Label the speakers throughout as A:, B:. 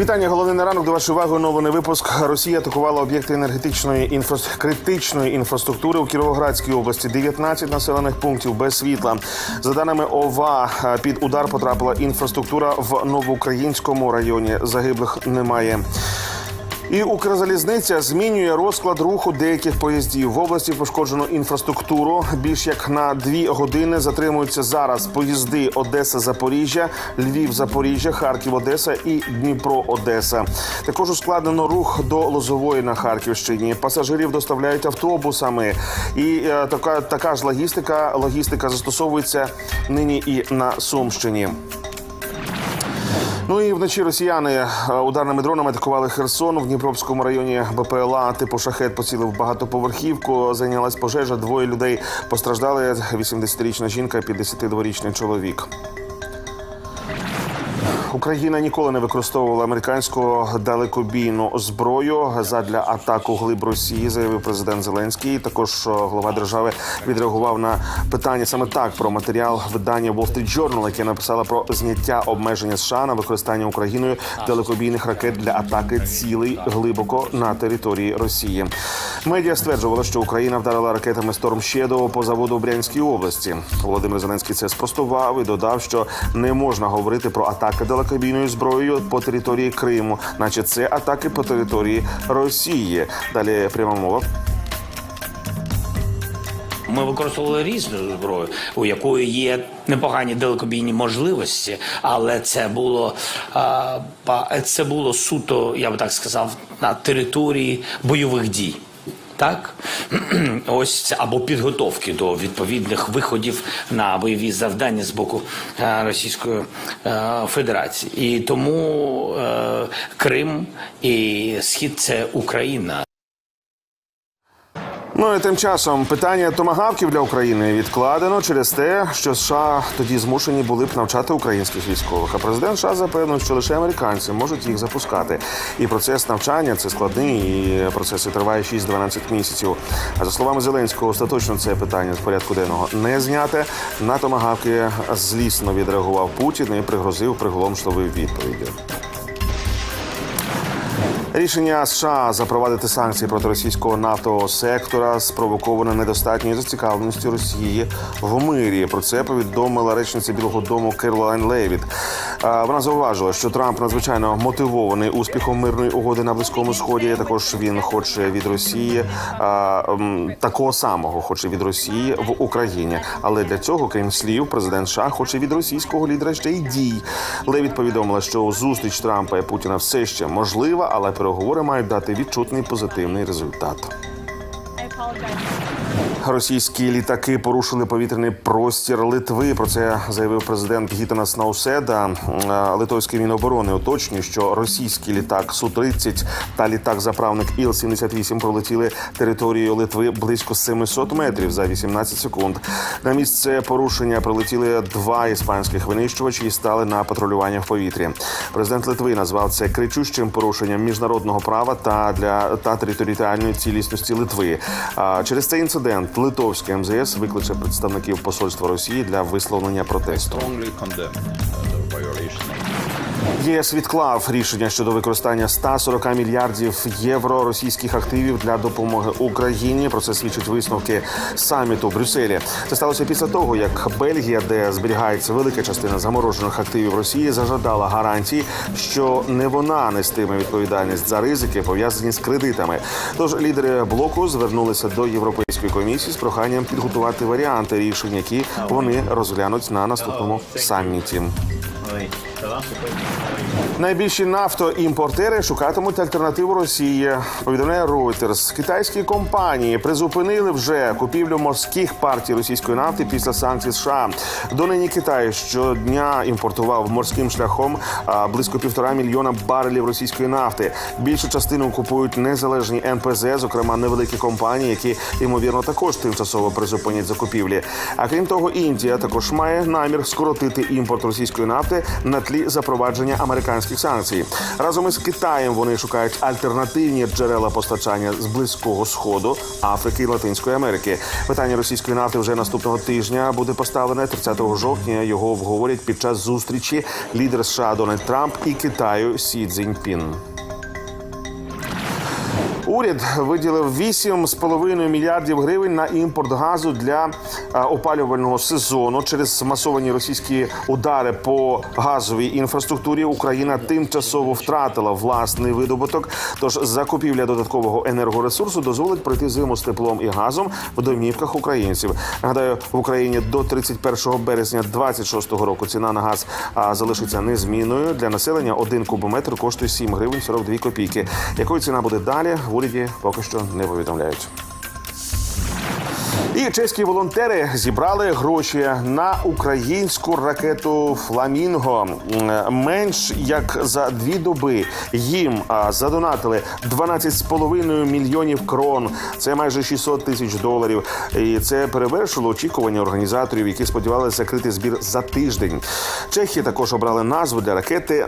A: Вітання, головний на ранок. До вашої уваги новини випуск. Росія атакувала об'єкти енергетичної інфра... критичної інфраструктури у Кіровоградській області. 19 населених пунктів без світла. За даними ОВА, під удар потрапила інфраструктура в новоукраїнському районі. Загиблих немає. І Укрзалізниця змінює розклад руху деяких поїздів. В області пошкоджено інфраструктуру. Більш як на дві години затримуються зараз поїзди Одеса, Запоріжжя, Львів, Запоріжжя, Харків, Одеса і Дніпро, Одеса. Також ускладнено рух до Лозової на Харківщині. Пасажирів доставляють автобусами. І е, така, така ж логістика. Логістика застосовується нині і на Сумщині. Ну і вночі росіяни е, ударними дронами атакували Херсон в Дніпровському районі БПЛА. Типу шахет поцілив багатоповерхівку. Зайнялась пожежа. Двоє людей постраждали. 80-річна жінка, 52-річний чоловік. Україна ніколи не використовувала американську далекобійну зброю задля атаку глиб Росії, заявив президент Зеленський. Також е, глава держави відреагував на питання саме так про матеріал видання Wall Street Journal, яке написало про зняття обмеження США на використання Україною далекобійних ракет для атаки цілей глибоко на території Росії. Медіа стверджували, що Україна вдарила ракетами Storm Shadow по заводу в Брянській області. Володимир Зеленський це спростував і додав, що не можна говорити про атаки далекобійною зброєю по території Криму, наче це атаки по території Росії. Далі пряма мова.
B: Ми використовували різну зброю, у якої є непогані далекобійні можливості, але це було це було суто, я би так сказав, на території бойових дій. Так, ось це або підготовки до відповідних виходів на бойові завдання з боку е, Російської е, Федерації, і тому е, Крим і Схід це Україна.
A: Ну і тим часом питання томагавків для України відкладено через те, що США тоді змушені були б навчати українських військових. А президент США запевнив, що лише американці можуть їх запускати. І процес навчання це складний, і процес триває 6-12 місяців. А за словами Зеленського, остаточно це питання з порядку денного не зняте. На томагавки злісно відреагував Путін і пригрозив приголомшливою відповіддю. Рішення США запровадити санкції проти російського нафтового сектора спровоковане недостатньою зацікавленістю Росії в мирі. Про це повідомила речниця Білого Дому Керлайн Левіт. Вона зауважила, що Трамп надзвичайно мотивований успіхом мирної угоди на близькому сході. Також він хоче від Росії такого самого хоче від Росії в Україні. Але для цього, крім слів, президент США хоче від російського лідера ще й дій. Левіт повідомила, що зустріч Трампа і Путіна все ще можлива, але переговори мають дати відчутний позитивний результат. Російські літаки порушили повітряний простір Литви. Про це заявив президент Гітанас Науседа. Е, Литовський міноборони уточнює, що російський літак су 30 та літак-заправник іл 78 пролетіли територією Литви близько 700 метрів за 18 секунд. На місце порушення прилетіли два іспанських винищувачі і стали на патрулювання в повітрі. Президент Литви назвав це кричущим порушенням міжнародного права та для та територіальної цілісності Литви. Через цей інцидент литовське МЗС викличе представників посольства Росії для висловлення протесту. ЄС відклав рішення щодо використання 140 мільярдів євро російських активів для допомоги Україні. Про це свідчать висновки саміту в Брюсселі. Це сталося після того, як Бельгія, де зберігається велика частина заморожених активів Росії, зажадала гарантії, що не вона нестиме відповідальність за ризики, пов'язані з кредитами. Тож лідери блоку звернулися до Європейської комісії з проханням підготувати варіанти рішень, які вони розглянуть на наступному саміті. Найбільші нафтоімпортери шукатимуть альтернативу Росії. Повідомляє Reuters. Китайські компанії призупинили вже купівлю морських партій російської нафти після санкцій США. Донині Китай щодня імпортував морським шляхом близько півтора мільйона барелів російської нафти. Більшу частину купують незалежні НПЗ, зокрема невеликі компанії, які ймовірно також тимчасово призупинять закупівлі. А крім того, Індія також має намір скоротити імпорт російської нафти на тлі запровадження американських санкцій. Разом із Китаєм вони шукають альтернативні джерела постачання з близького сходу, Африки і Латинської Америки. Питання російської нафти вже наступного тижня буде поставлене 30 жовтня. Його обговорять під час зустрічі лідер США Дональд Трамп і Китаю Сі Цзіньпін. Уряд виділив 8,5 мільярдів гривень на імпорт газу для е, опалювального сезону. Через масовані російські удари по газовій інфраструктурі Україна тимчасово втратила власний видобуток. Тож закупівля додаткового енергоресурсу дозволить пройти зиму з теплом і газом в домівках українців. Нагадаю, в Україні до 31 березня 26 року ціна на газ залишиться незмінною. Для населення один кубометр коштує 7 гривень 42 копійки. Якою ціна буде далі? Уряді поки що не повідомляють. І чеські волонтери зібрали гроші на українську ракету Фламінго. Менш як за дві доби їм задонатили 12,5 мільйонів крон. Це майже 600 тисяч доларів. І це перевершило очікування організаторів, які сподівалися закрити збір за тиждень. Чехи також обрали назву для ракети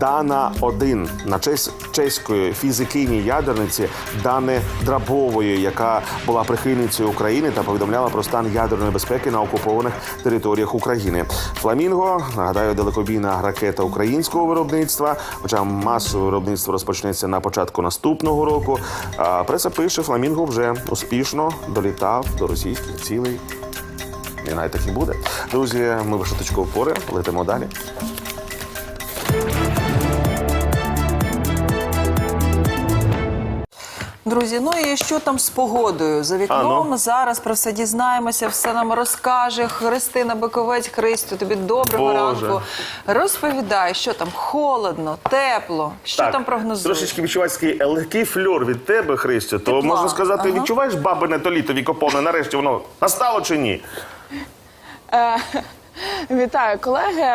A: Дана 1 на честь чеської фізикині ядерниці Дани Драбової, яка була прихильницею України та повідомляла про стан ядерної безпеки на окупованих територіях України. Фламінго нагадаю, далекобійна ракета українського виробництва, хоча масове виробництво розпочнеться на початку наступного року. А преса пише, Фламінго вже успішно долітав до російських цілей. І навіть так і буде. Друзі, ми вишиточку опори, летимо далі.
C: Друзі, ну і що там з погодою? За вікном
A: А, ну.
C: зараз про все дізнаємося, все нам розкаже Христина Биковець. Христю, тобі доброго
A: Боже.
C: ранку. Розповідай, що там холодно, тепло, що там прогнозують?
A: Трошечки відчувається легкий фльор від тебе, Христю. То
C: Тепла.
A: можна сказати,
C: Ага.
A: відчуваєш бабине то літо вікоповне, нарешті воно настало чи ні?
D: Вітаю, колеги.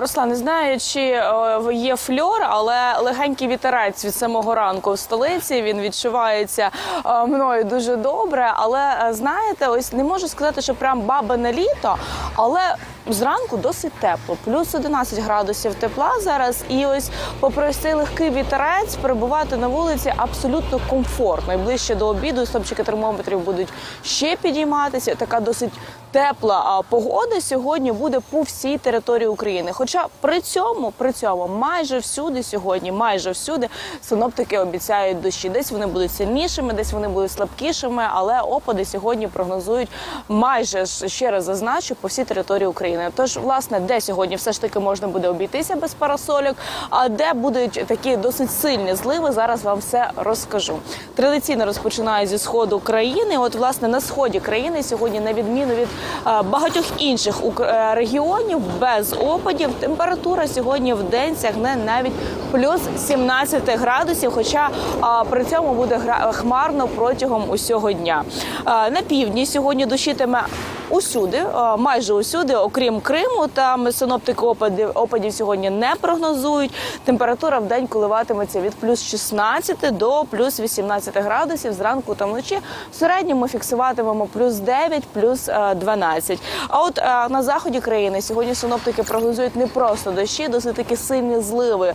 D: Руслан, не знаю, чи е, є фльор, але легенький вітерець від самого ранку в столиці. Він відчувається е, мною дуже добре. Але е, знаєте, ось не можу сказати, що прям бабине літо, але зранку досить тепло. Плюс 11 градусів тепла зараз. І ось, попри цей легкий вітерець, перебувати на вулиці абсолютно комфортно. І ближче до обіду стопчики термометрів будуть ще підійматися. Така досить тепла погода сьогодні буде по всій території України. Хоча при цьому, при цьому майже всюди сьогодні, майже всюди синоптики обіцяють дощі. Десь вони будуть сильнішими, десь вони будуть слабкішими, але опади сьогодні прогнозують майже ще раз зазначу по всій території України. Тож, власне, де сьогодні все ж таки можна буде обійтися без парасольок, а де будуть такі досить сильні зливи, зараз вам все розкажу. Традиційно розпочинаю зі сходу країни. От, власне, на сході країни сьогодні, на відміну від багатьох інших е, регіонів, без опадів, температура сьогодні в день сягне навіть плюс 17 градусів. Хоча е, при цьому буде хмарно протягом усього дня. Е, на півдні сьогодні дощитиме. Усюди, е, майже усюди, окрім Криму, там синоптики опадів, опадів сьогодні не прогнозують. Температура в день коливатиметься від плюс 16 до плюс 18 градусів. Зранку та вночі в середньому фіксуватимемо плюс 9, плюс е, 12. А от е, на заході країни сьогодні синоптики прогнозують не просто дощі, досить таки сильні зливи е,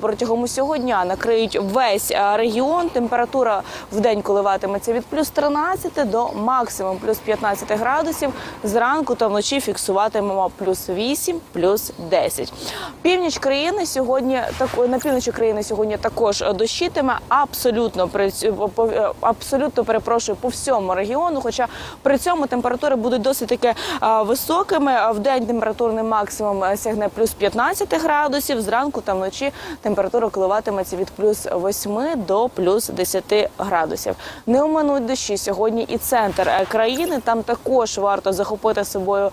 D: протягом усього дня накриють весь е, регіон. Температура в день коливатиметься від плюс 13 до максимум плюс 15 градусів. Зранку та вночі фіксуватимемо плюс 8, плюс 10. Північ країни сьогодні так на півночі країни сьогодні також дощитиме абсолютно при е, абсолютно перепрошую по всьому регіону. Хоча при цьому температури будуть досить таки високими. В день температурний максимум е, сягне плюс 15 градусів. Зранку та вночі температура коливатиметься від плюс 8 до плюс 10 градусів. Не оминуть дощі сьогодні і центр е, країни. Там також варто захопити з собою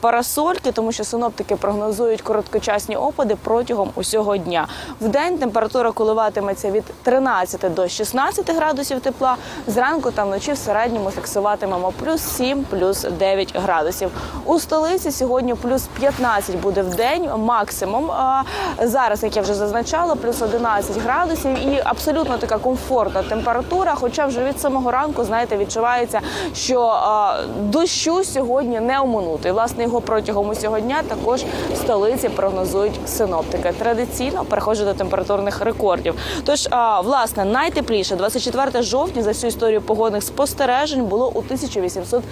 D: парасольки, тому що синоптики прогнозують короткочасні опади протягом усього дня. В день температура коливатиметься від 13 до 16 градусів тепла. Зранку та вночі в середньому фіксуватимемо плюс 7, плюс 9 9 градусів. У столиці сьогодні плюс 15 буде в день максимум. А зараз, як я вже зазначала, плюс 11 градусів і абсолютно така комфортна температура. Хоча вже від самого ранку, знаєте, відчувається, що а, дощу сьогодні не оминути. Власне, його протягом усього дня також в столиці прогнозують синоптики. Традиційно переходжу до температурних рекордів. Тож, а, власне, найтепліше 24 жовтня за всю історію погодних спостережень було у 1800,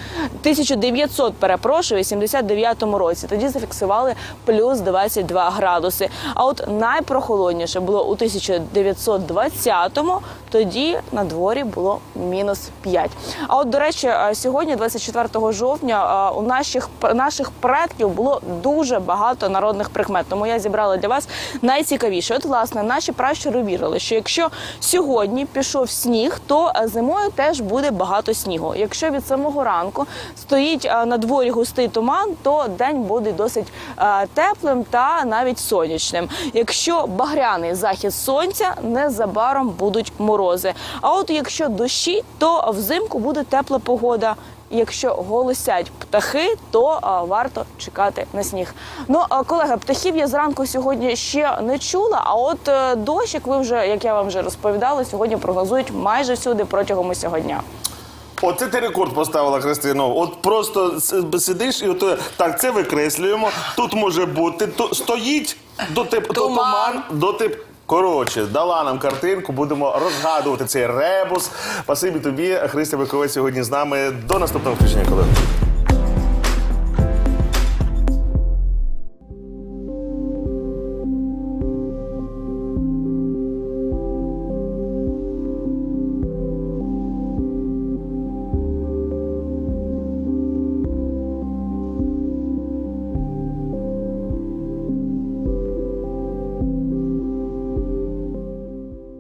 D: 1900, перепрошую, 89 році. Тоді зафіксували плюс 22 градуси. А от найпрохолодніше було у 1920-му, тоді на дворі було мінус 5. А от, до речі, сьогодні, 24 жовтня, а, у наших, наших предків було дуже багато народних прикмет. Тому я зібрала для вас найцікавіше. От, власне, наші пращури вірили, що якщо сьогодні пішов сніг, то зимою теж буде багато снігу. Якщо від самого ранку стоїть а, на дворі густий туман, то день буде досить теплим та навіть сонячним. Якщо багряний захід сонця, незабаром будуть морози. А от якщо дощі, то взимку буде тепла погода. Якщо голосять птахи, то а, варто чекати на сніг. Ну, а, колеги, птахів я зранку сьогодні ще не чула. А от е, дощ, як ви вже як я вам вже розповідала, сьогодні прогнозують майже всюди протягом усього дня.
A: Оце ти рекорд поставила, Христино. От просто с- сидиш і от е, так, це викреслюємо. Тут може бути, то стоїть до тип,
C: Туман.
A: туман, до тип. Коротше, дала нам картинку, будемо розгадувати цей ребус. Спасибі тобі, Христя Биковець сьогодні з нами. До наступного включення, колеги.